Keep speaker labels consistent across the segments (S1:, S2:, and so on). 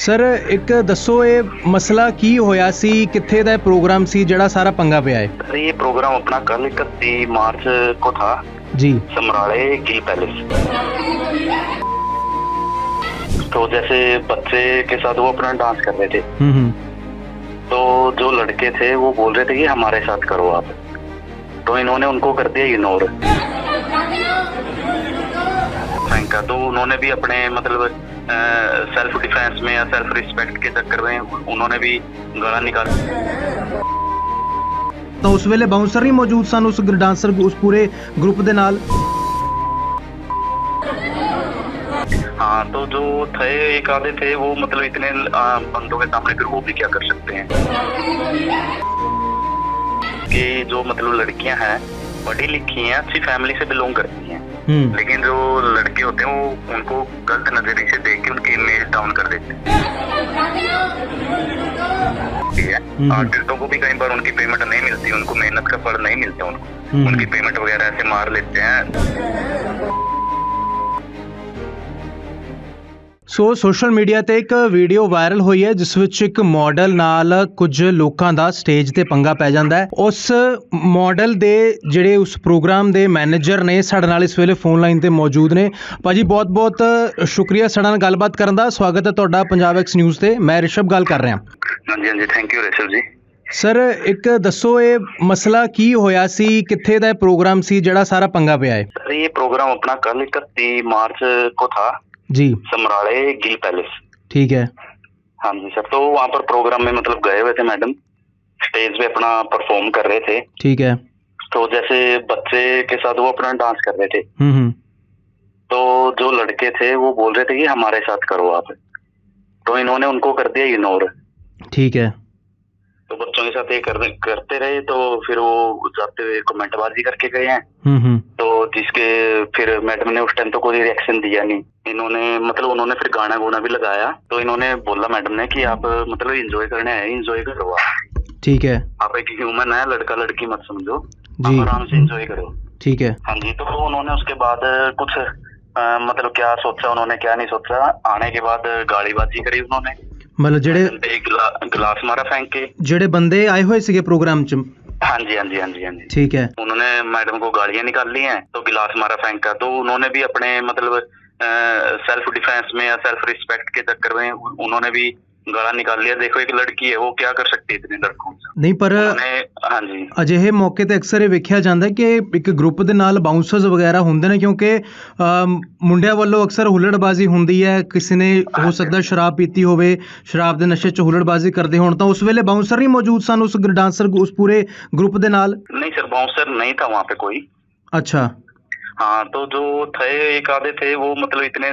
S1: Sir ਇੱਕ ਦੱਸੋ ਇਹ ਮਸਲਾ ਕੀ ਹੋਇਆ ਸੀ ਕਿੱਥੇ ਦਾ ਇਹ ਪ੍ਰੋਗਰਾਮ ਸੀ ਜਿਹੜਾ ਸਾਰਾ ਪੰਗਾ ਪਿਆ ਹੈ
S2: सर ये प्रोग्राम अपना कल इकतीस मार्च को था
S1: ਜੀ
S2: समराले गिल पैलेस तो जैसे बच्चे के साथ वो अपना डांस कर रहे थे
S1: ਹੂੰ हम्म
S2: तो जो लड़के थे वो बोल रहे थे कि हमारे साथ करो आप तो इन्होंने उनको कर दिया इग्नोर का तो उन्होंने भी अपने मतलब सेल्फ डिफेंस में या सेल्फ रिस्पेक्ट के चक्कर में उन्होंने भी गला निकाल
S1: ਤਾਂ ਉਸ ਵੇਲੇ ਬਾਉਂਸਰ ਨਹੀਂ ਮੌਜੂਦ ਸਨ ਉਸ ਡਾਂਸਰ ਉਸ ਪੂਰੇ ਗਰੁੱਪ ਦੇ ਨਾਲ
S2: हाँ तो जो थे एक आधे थे वो मतलब इतने आ, बंदों के सामने फिर वो भी क्या कर सकते हैं कि जो मतलब लड़कियां हैं पढ़ी लिखी हैं अच्छी फैमिली से बिलोंग करती हैं
S1: ਹੂੰ
S2: लेकिन जो लड़के होते हैं वो उनको गलत नज़रिए से देख के उनकी इमेज डाउन कर देते हैं ठीक है
S1: हम्म।
S2: आर्टिस्टों को भी कई बार उनकी पेमेंट नहीं मिलती उनको मेहनत का फल नहीं मिलता उनको
S1: हम्म।
S2: उनकी पेमेंट वगैरह ऐसे मार लेते हैं
S1: ਸੋ ਸੋਸ਼ਲ ਮੀਡੀਆ ਤੇ ਇੱਕ ਵੀਡੀਓ ਵਾਇਰਲ ਹੋਈ ਹੈ ਜਿਸ ਵਿੱਚ ਇੱਕ ਮਾਡਲ ਨਾਲ ਕੁਝ ਲੋਕਾਂ ਦਾ ਸਟੇਜ ਤੇ ਪੰਗਾ ਪੈ ਜਾਂਦਾ ਹੈ। ਉਸ ਮਾਡਲ ਦੇ ਜਿਹੜੇ ਉਸ ਪ੍ਰੋਗਰਾਮ ਦੇ ਮੈਨੇਜਰ ਨੇ ਸਾਡੇ ਨਾਲ ਇਸ ਵੇਲੇ ਫੋਨ ਲਾਈਨ ਤੇ ਮੌਜੂਦ ਨੇ। ਭਾਜੀ ਬਹੁਤ-ਬਹੁਤ ਸ਼ੁਕਰੀਆ ਸਾਡੇ ਨਾਲ ਗੱਲਬਾਤ ਕਰਨ ਦਾ। ਸਵਾਗਤ ਹੈ ਤੁਹਾਡਾ ਪੰਜਾਬ ਐਕਸ ਨਿਊਜ਼ ਤੇ। ਮੈਂ ਰਿਸ਼ਭ ਗੱਲ ਕਰ ਰਿਹਾ।
S2: ਹਾਂਜੀ ਹਾਂਜੀ ਥੈਂਕ ਯੂ ਰਿਸ਼ਭ ਜੀ।
S1: ਸਰ ਇੱਕ ਦੱਸੋ ਇਹ ਮਸਲਾ ਕੀ ਹੋਇਆ ਸੀ? ਕਿੱਥੇ ਦਾ ਇਹ ਪ੍ਰੋਗਰਾਮ ਸੀ ਜਿਹੜਾ ਸਾਰਾ ਪੰਗਾ ਪਿਆ ਹੈ?
S2: ਇਹ ਪ੍ਰੋਗਰਾਮ ਆਪਣਾ ਕੱਲ 31 ਮਾਰਚ ਕੋ ਥਾ।
S1: जी।
S2: समराड़े गिल पैलेस।
S1: ठीक है।
S2: हाँ जी सर तो वहाँ पर प्रोग्राम में मतलब गए हुए थे मैडम। स्टेज पे अपना परफॉर्म कर रहे थे।
S1: ठीक है।
S2: तो जैसे बच्चे के साथ वो अपना डांस कर रहे थे।
S1: हम्म, हम्म।
S2: तो जो लड़के थे वो बोल रहे थे कि हमारे साथ करो आप। तो इन्होंने उनको कर दिया इग्नोर
S1: ठीक है।
S2: तो बच्चों के साथ ये करते रहे तो फिर वो जाते हुए कमेंटबाजी करके गए हैं।
S1: हम्म,
S2: जिसके फिर मैडम ने उस टाइम तो कोई रिएक्शन दिया नहीं इन्होंने मतलब उन्होंने फिर गाना गुना भी लगाया तो इन्होंने बोला मैडम ने कि आप मतलब इंजॉय करने आए इंजॉय करो आप
S1: ठीक है
S2: आप एक ह्यूमन है लड़का लड़की मत समझो
S1: जी।
S2: आप आराम से इंजॉय करो
S1: ठीक है
S2: हाँ जी तो उन्होंने उसके बाद कुछ अ, मतलब क्या सोचा उन्होंने क्या नहीं सोचा आने के बाद गालीबाजी करी उन्होंने
S1: मतलब ਜਿਹੜੇ
S2: एक गिला, गिलास मारा फेंक के
S1: ਜਿਹੜੇ ਬੰਦੇ ਆਏ ਹੋਏ ਸੀਗੇ ਪ੍ਰੋਗਰਾਮ 'ਚ
S2: हाँ जी हाँ जी हाँ जी हाँ जी।
S1: ठीक है।
S2: उन्होंने मैडम को गालियाँ निकाल ली हैं तो गिलास मारा फेंका तो उन्होंने भी अपने मतलब सेल्फ डिफेंस में या सेल्फ रिस्पेक्ट के चक्कर में उन्होंने भी गला निकाल लिया देखो एक लड़की है वो क्या कर सकती है इतने लड़कों से
S1: ਨਹੀਂ ਪਰ
S2: उन्होंने हाँ जी
S1: ਅਜਿਹੇ ਮੌਕੇ ਤੇ ਅਕਸਰ ਇਹ ਵੇਖਿਆ ਜਾਂਦਾ ਹੈ ਕਿ ਇੱਕ ਗਰੁੱਪ ਦੇ ਨਾਲ ਬਾਉਂਸਰਸ ਵਗੈਰਾ ਹੁੰਦੇ ਨੇ ਕਿਉਂਕਿ ਅਮ, ਮੁੰਡਿਆਂ ਵੱਲੋਂ ਅਕਸਰ ਹੁੱਲੜਬਾਜ਼ੀ ਹੁੰਦੀ ਹੈ ਕਿਸੇ ਨੇ ਹੋ ਸਕਦਾ ਸ਼ਰਾਬ ਪੀਤੀ ਹੋਵੇ ਸ਼ਰਾਬ ਦੇ ਨਸ਼ੇ 'ਚ ਹੁੱਲੜਬਾਜ਼ੀ ਕਰਦੇ ਹੋਣ ਤਾਂ ਉਸ ਵੇਲੇ ਬਾਉਂਸਰ ਨਹੀਂ ਮੌਜੂਦ ਸਨ ਉਸ ਡਾਂਸਰ ਉਸ ਪੂਰੇ ਗਰੁੱਪ ਦੇ ਨਾਲ
S2: नहीं सर बाउंसर नहीं था वहाँ पे कोई
S1: ਅੱਛਾ
S2: हाँ तो जो थे एक आधे थे वो मतलब इतने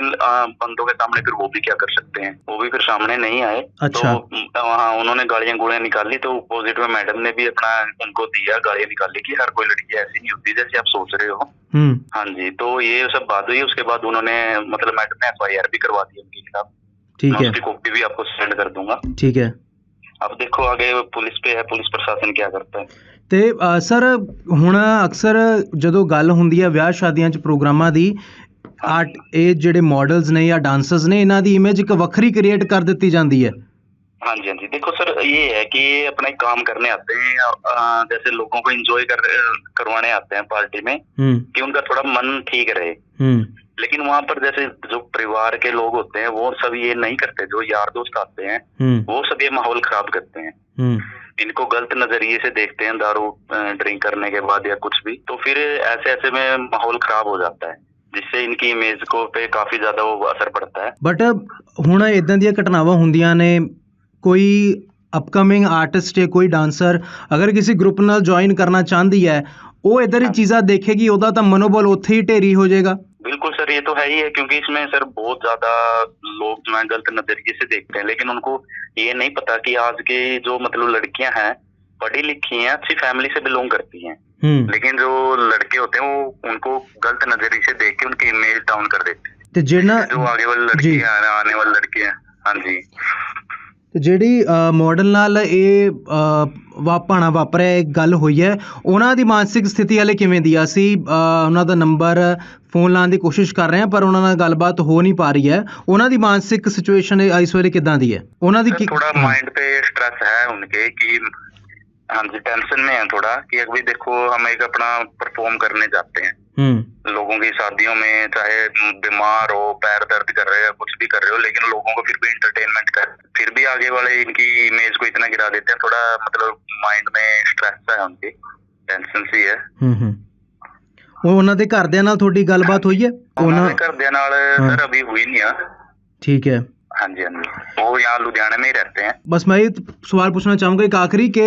S2: बंदों के सामने फिर वो भी क्या कर सकते हैं? वो भी फिर सामने नहीं आए।
S1: अच्छा।
S2: तो वहाँ उन्होंने गाड़ियाँ गोलियाँ निकाली तो अपोजिट में मैडम ने भी अपना उनको दिया गाड़ियाँ निकाली की हर कोई लड़की ऐसी नहीं होती जैसे आप सोच रहे हो।
S1: हम्म।
S2: हाँ जी तो ये सब बात हुई उसके बाद उन्होंने मतलब मैडम ने एफ़ भी करवा दी उनके खिलाफ।
S1: ठीक
S2: है। कॉपी भी आपको सेंड कर दूँगा।
S1: ठीक है।
S2: अब देखो आगे पुलिस पे है पुलिस प्रशासन क्या करता है।
S1: ਤੇ ਅ, ਸਰ ਹੁਣ ਅਕਸਰ ਜਦੋਂ ਗੱਲ ਹੁੰਦੀ ਹੈ ਵਿਆਹ ਸ਼ਾਦੀਆਂ 'ਚ ਪ੍ਰੋਗਰਾਮਾਂ ਦੀ ਆਰਟ ਇਹ ਜਿਹੜੇ ਮਾਡਲਸ ਨੇ ਜਾਂ ਡਾਂਸਰਸ ਨੇ ਇਹਨਾਂ ਦੀ ਇਮੇਜ ਇੱਕ ਵੱਖਰੀ ਕ੍ਰੀਏਟ ਕਰ ਦਿੱਤੀ ਜਾਂਦੀ ਹੈ
S2: हाँ जी हाँ जी देखो सर ये है कि ये अपना एक काम करने आते हैं अ, जैसे लोगों को एंजॉय कर करवाने आते हैं पार्टी में
S1: ਹੂੰ
S2: कि उनका थोड़ा मन ठीक रहे
S1: ਹੂੰ
S2: लेकिन वहाँ पर जैसे जो परिवार के लोग होते हैं वो सब ये नहीं करते जो यार दोस्त आते हैं
S1: ਹੂੰ
S2: वो सब ये माहौल खराब करते हैं
S1: ਹੂੰ
S2: इनको गलत नजरिए से देखते हैं दारू ड्रिंक करने के बाद या कुछ भी तो फिर ऐसे ऐसे में माहौल खराब हो जाता है जिससे इनकी इमेज को पे काफी ज्यादा वो असर पड़ता है
S1: ਬਟ ਹੁਣ ਇਦਾਂ ਦੀਆਂ ਘਟਨਾਵਾਂ ਹੁੰਦੀਆਂ ਨੇ ਕੋਈ ਅਪਕਮਿੰਗ ਆਰਟਿਸਟ ਜਾਂ ਕੋਈ ਡਾਂਸਰ ਅਗਰ ਕਿਸੇ ਗਰੁੱਪ ਨਾਲ ਜੁਆਇਨ ਕਰਨਾ ਚਾਹੁੰਦੀ ਹੈ ਉਹ ਇਧਰ ਹੀ ਚੀਜ਼ਾਂ ਦੇਖੇਗੀ ਉਹਦਾ ਤਾਂ ਮਨੋਬਲ ਉੱਥੇ ਹੀ ਢੇਰੀ ਹੋ ਜਾਏਗਾ
S2: बिल्कुल सर ये तो है ही है क्योंकि इसमें सर बहुत ज़्यादा लोग जो है गलत नज़रिए से देखते हैं। लेकिन उनको ये नहीं पता कि आज की जो मतलब लड़कियाँ हैं पढ़ी लिखी हैं अच्छी फैमिली से बिलोंग करती हैं।
S1: हम्म।
S2: लेकिन जो लड़के होते हैं वो उनको गलत नज़रिए से देख के उनकी इमेज डाउन कर देते हैं।
S1: तो
S2: जो आगे वाली लड़कियाँ आने वाली लड़कियाँ हाँ जी।
S1: ਤੇ ਜਿਹੜੀ ਮਾਡਲ ਨਾਲ ਇਹ ਅ, ਵਾ ਭਾਣਾ ਵਾਪਰਿਆ ਇਹ ਗੱਲ ਹੋਈ ਹੈ ਉਹਨਾਂ ਦੀ ਮਾਨਸਿਕ ਸਥਿਤੀ ਹਲੇ ਕਿਵੇਂ ਦੀ ਆ ਅਸੀਂ ਅ, ਉਹਨਾਂ ਦਾ ਨੰਬਰ ਫੋਨ ਲਾਉਣ ਦੀ ਕੋਸ਼ਿਸ਼ ਕਰ ਰਹੇ ਹਾਂ ਪਰ ਉਹਨਾਂ ਨਾਲ ਗੱਲਬਾਤ ਹੋ ਨਹੀਂ ਪਾ ਰਹੀ ਹੈ ਉਹਨਾਂ ਦੀ ਮਾਨਸਿਕ ਸਿਚੁਏਸ਼ਨ ਇਸ ਵੇਲੇ ਕਿਦਾਂ ਦੀ ਹੈ ਉਹਨਾਂ ਦੀ
S2: सर
S1: ਕੀ
S2: थोड़ा
S1: ਹਾਂ,
S2: माइंड पे स्ट्रेस है उनके कि हाँ जी टेंशन में है थोड़ा कि अभी देखो हम एक अपना परफॉर्म करने जाते हैं
S1: ਹੂੰ
S2: लोगों की शादियों में चाहे बीमार हो पैर दर्द कर रहे हो कुछ भी कर रहे हो लेकिन लोगों को फिर भी इंटरटेनमेंट कर फिर भी आगे वाले इनकी इमेज को इतना गिरा देते हैं थोड़ा मतलब माइंड में स्ट्रेस है उनकी टेंशन सी है
S1: ਹੂੰ ਹੂੰ ਉਹ ਉਹਨਾਂ ਦੇ ਘਰਦਿਆਂ ਨਾਲ ਤੁਹਾਡੀ ਗੱਲਬਾਤ ਹੋਈ ਹੈ
S2: ਉਹਨਾਂ
S1: ਉਹਨਾਂ
S2: ਦੇ ਘਰਦਿਆਂ ਨਾਲ
S1: ਹਾਂ।
S2: ਸਰ ਅਭੀ हुई नहीं है
S1: ਠੀਕ ਹੈ
S2: हाँ जी हाँ जी वो यहाँ लुधियाने में ही रहते हैं
S1: ਬਸ ਮੈਂ ਇਹ ਸਵਾਲ ਪੁੱਛਣਾ ਚਾਹੂੰਗਾ ਇੱਕ ਆਖਰੀ ਕਿ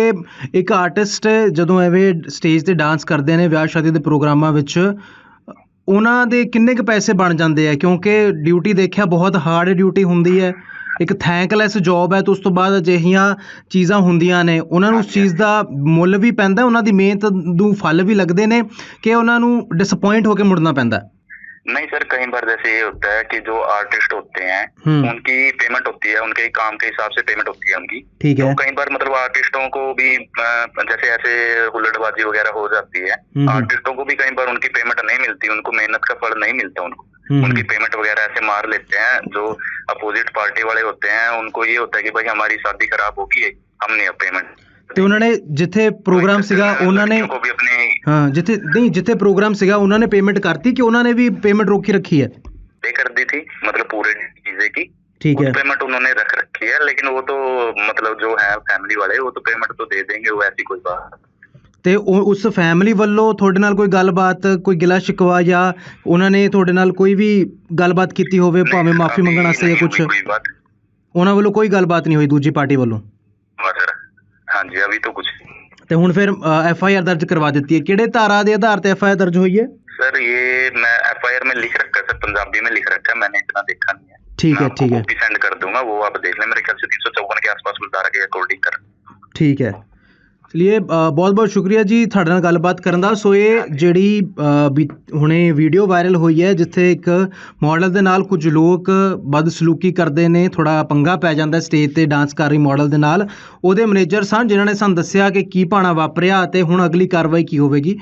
S1: ਇੱਕ ਆਰਟਿਸਟ ਜਦੋਂ ਐਵੇਂ ਸਟੇਜ ਤੇ ਡਾਂਸ ਕਰਦੇ ਨੇ ਵਿਆਹ ਸ਼ਾਦੀ ਦੇ ਪ੍ਰੋਗਰਾਮਾਂ ਵਿੱਚ ਉਹਨਾਂ ਦੇ ਕਿੰਨੇ ਕੁ ਪੈਸੇ ਬਣ ਜਾਂਦੇ ਆ? ਕਿਉਂਕਿ ਡਿਊਟੀ ਦੇਖਿਆ ਬਹੁਤ ਹਾਰਡ ਡਿਊਟੀ ਹੁੰਦੀ ਹੈ। ਇੱਕ ਥੈਂਕਲੈਸ ਜੌਬ ਹੈ ਤੇ ਉਸ ਤੋਂ ਬਾਅਦ ਅਜਿਹੀਆਂ ਚੀਜ਼ਾਂ ਹੁੰਦੀਆਂ ਨੇ। ਉਹਨਾਂ ਨੂੰ ਉਸ ਚੀਜ਼ ਦਾ ਮੁੱਲ ਵੀ ਪੈਂਦਾ ਉਹਨਾਂ ਦੀ ਮਿਹਨਤ ਨੂੰ ਫਲ ਵੀ ਲੱਗਦੇ ਨੇ ਕਿ ਉਹਨਾਂ ਨੂੰ ਡਿਸਪਾਇੰਟ ਹੋ ਕੇ ਮੁੜਨਾ ਪੈਂਦਾ।
S2: नहीं सर कई बार जैसे ये होता है कि जो आर्टिस्ट होते हैं
S1: हम्म।
S2: उनकी पेमेंट होती है उनके काम के हिसाब से पेमेंट होती है उनकी
S1: ठीक है
S2: तो कई बार मतलब आर्टिस्टों को भी जैसे ऐसे हुल्लड़बाजी वगैरह हो जाती है
S1: हम्म।
S2: आर्टिस्टों को भी कई बार उनकी पेमेंट नहीं मिलती उनको मेहनत का फल नहीं मिलता उनको
S1: हम्म।
S2: उनकी पेमेंट वगैरह ऐसे मार लेते हैं जो अपोजिट पार्टी वाले होते हैं उनको ये होता है कि भाई हमारी शादी खराब होगी हम नहीं अब पेमेंट
S1: ਤੇ ਉਹਨਾਂ ਨੇ ਜਿੱਥੇ ਪ੍ਰੋਗਰਾਮ ਸੀਗਾ ਉਹਨਾਂ ਨੇ
S2: को भी अपने
S1: ਹਾਂ ਜਿੱਥੇ ਨਹੀਂ ਜਿੱਥੇ ਪ੍ਰੋਗਰਾਮ ਸੀਗਾ ਉਹਨਾਂ ਨੇ ਪੇਮੈਂਟ ਕਰਤੀ ਕਿ ਉਹਨਾਂ ਨੇ ਵੀ ਪੇਮੈਂਟ ਰੋਕੀ ਰੱਖੀ ਹੈ
S2: पे कर दी थी मतलब पूरे चीजें की
S1: ਠੀਕ ਹੈ
S2: पेमेंट उन्होंने रख रखी है लेकिन वो तो मतलब जो है फैमिली वाले वो तो पेमेंट तो दे देंगे वो ऐसी कोई बात
S1: ਤੇ ਉਹ- ਉਸ ਫੈਮਿਲੀ ਵੱਲੋਂ ਤੁਹਾਡੇ ਨਾਲ ਕੋਈ ਗੱਲਬਾਤ ਕੋਈ ਗਿਲਾ ਸ਼ਿਕਵਾ ਜਾਂ ਉਹਨਾਂ ਨੇ ਤੁਹਾਡੇ ਨਾਲ ਕੋਈ ਵੀ ਗੱਲਬਾਤ ਕੀਤੀ ਹੋਵੇ ਭਾਵੇਂ ਮਾਫੀ ਮੰਗਣ ਵਾਸਤੇ ਜਾਂ
S2: नहीं
S1: ਕੁਝ
S2: हुई कोई बात
S1: ਉਹਨਾਂ ਵੱਲੋਂ ਕੋਈ ਗੱਲਬਾਤ ਨਹੀਂ ਹੋਈ ਦੂਜੀ ਪਾਰਟੀ ਵੱਲੋਂ
S2: बस सर हाँ जी अभी तो कुछ नहीं।
S1: ਤੇ ਹੁਣ ਫਿਰ ਐਫ ਆਈ ਆਰ ਦਰਜ ਕਰਵਾ ਦਿੱਤੀ ਹੈ ਕਿਹੜੇ ਧਾਰਾ ਦੇ ਆਧਾਰ ਤੇ ਐਫ ਆਈ ਆਰ ਦਰਜ ਹੋਈ ਹੈ
S2: सर ये मैं एफ आई आर में लिख रखा है सर पंजाबी में लिख रखा है मैंने इतना देखा नहीं है
S1: ठीक है,
S2: मैं आपको
S1: ठीक है।
S2: कॉपी सेंड कर दूंगा वो आप देख लें मेरे ख्याल से तीन सौ चौवन के आसपास कुछ धारा के अकॉर्डिंग कर
S1: ਠੀਕ ਹੈ ਚਲਿਏ ਬਹੁਤ ਬਹੁਤ ਸ਼ੁਕਰੀਆ ਜੀ ਤੁਹਾਡੇ ਨਾਲ ਗੱਲਬਾਤ ਕਰਨ ਦਾ। ਸੋ ਇਹ ਜਿਹੜੀ ਅ, ਹੁਣੇ ਵੀਡੀਓ ਵਾਇਰਲ ਹੋਈ ਹੈ ਜਿੱਥੇ ਇੱਕ ਮਾਡਲ ਦੇ ਨਾਲ ਕੁਝ ਲੋਕ ਬਦਸਲੂਕੀ ਕਰਦੇ ਨੇ ਥੋੜਾ ਪੰਗਾ ਪੈ ਜਾਂਦਾ ਸਟੇਜ ਤੇ ਡਾਂਸ ਕਰ ਰਹੀ ਮਾਡਲ ਦੇ ਨਾਲ। ਉਹਦੇ ਮੈਨੇਜਰ ਸਨ ਜਿਨ੍ਹਾਂ ਨੇ ਸਾਨੂੰ ਦੱਸਿਆ ਕਿ ਕੀ ਭਾਣਾ ਵਾਪਰਿਆ ਅਤੇ ਹੁਣ ਅਗਲੀ ਕਾਰਵਾਈ ਕੀ ਹੋਵੇਗੀ।